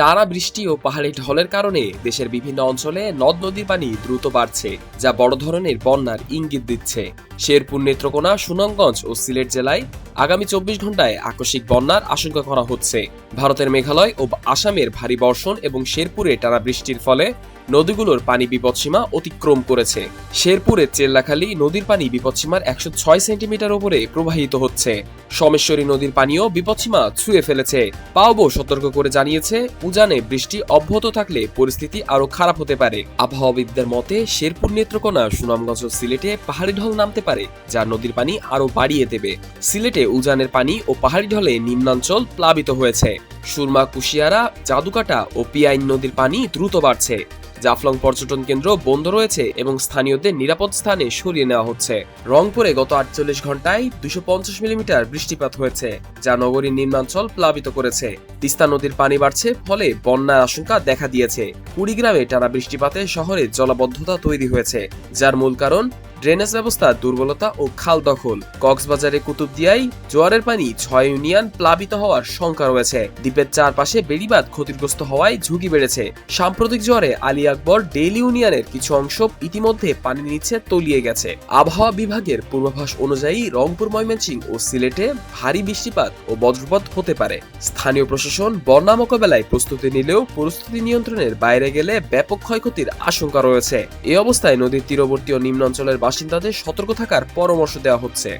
টানা বৃষ্টি ও পাহাড়ি ঢলের কারণে দেশের বিভিন্ন অঞ্চলে নদ নদীর পানি দ্রুত বাড়ছে, যা বড় ধরনের বন্যার ইঙ্গিত দিচ্ছে। শেরপুর নেত্রকোনা, সুনামগঞ্জ ও সিলেট জেলায় আগামী চব্বিশ ঘন্টায় আকস্মিক বন্যার আশঙ্কা করা হচ্ছে। ভারতের মেঘালয় ও আসামের ভারী বর্ষণ এবং শেরপুরে টানা বৃষ্টির ফলে নদীগুলোর পানি বিপদসীমা অতিক্রম করেছে। শেরপুরের চেল্লাখালী নদীর পানি বিপদসীমার একশো ছয় সেন্টিমিটার উপরে প্রবাহিত হচ্ছে। সোমেশ্বরী নদীর পানিও বিপদসীমা ছুঁয়ে ফেলেছে। পাওবো সতর্ক করে জানিয়েছে, উজানে বৃষ্টি অব্যাহত থাকলে পরিস্থিতি আরও খারাপ হতে পারে। আবহাওয়াবিদদের মতে, শেরপুর নেত্রকোনা সুনামগঞ্জ সিলেটে পাহাড়ি ঢল নামতে পারে, যা নদীর পানি আরও বাড়িয়ে দেবে। সিলেটে উজানের পানি ও পাহাড়ি ঢলে নিম্নাঞ্চল প্লাবিত হয়েছে। সুরমা, কুশিয়ারা, জাদুকাটা ও পিয়াইন নদীর পানি দ্রুত বাড়ছে। জাফলং পর্যটন কেন্দ্র বন্ধ রয়েছে এবং স্থানীয়দের নিরাপদ স্থানে সরিয়ে নেওয়া হচ্ছে। রংপুরে গত আটচল্লিশ ঘন্টায় দুশো মিলিমিটার বৃষ্টিপাত হয়েছে, যা নগরীর নিম্নাঞ্চল প্লাবিত করেছে। তিস্তা নদীর পানি বাড়ছে, ফলে বন্যার আশঙ্কা দেখা দিয়েছে। কুড়িগ্রামে টানা বৃষ্টিপাতে শহরে জলাবদ্ধতা তৈরি হয়েছে, যার মূল কারণ ড্রেনেজ ব্যবস্থা, দুর্বলতা ও খাল দখল। কক্সবাজারে কুতুবদিয়ায় জোয়ারের পানি ছয় ইউনিয়ন প্লাবিত হওয়ার শঙ্কা রয়েছে। দ্বীপের চারপাশে বেড়িবাঁধ ক্ষতিগ্রস্ত হওয়ায় ঝুঁকি বেড়েছে। সাম্প্রতিক জোয়ারে আলী আকবর ডেইলি ইউনিয়নের কিছু অংশ ইতিমধ্যে পানি নিচে তলিয়ে গেছে। আবহাওয়া বিভাগের পূর্বাভাস অনুযায়ী রংপুর, ময়মনসিংহ ও সিলেটে ভারী বৃষ্টিপাত ও বজ্রপাত হতে পারে। স্থানীয় প্রশাসন বন্যা মোকাবেলায় প্রস্তুতি নিলেও পরিস্থিতি নিয়ন্ত্রণের বাইরে গেলে ব্যাপক ক্ষয়ক্ষতির আশঙ্কা রয়েছে। এ অবস্থায় নদীর তীরবর্তী ও নিম্নাঞ্চলের বাসিন্দাদের সতর্ক থাকার পরামর্শ দেওয়া হচ্ছে।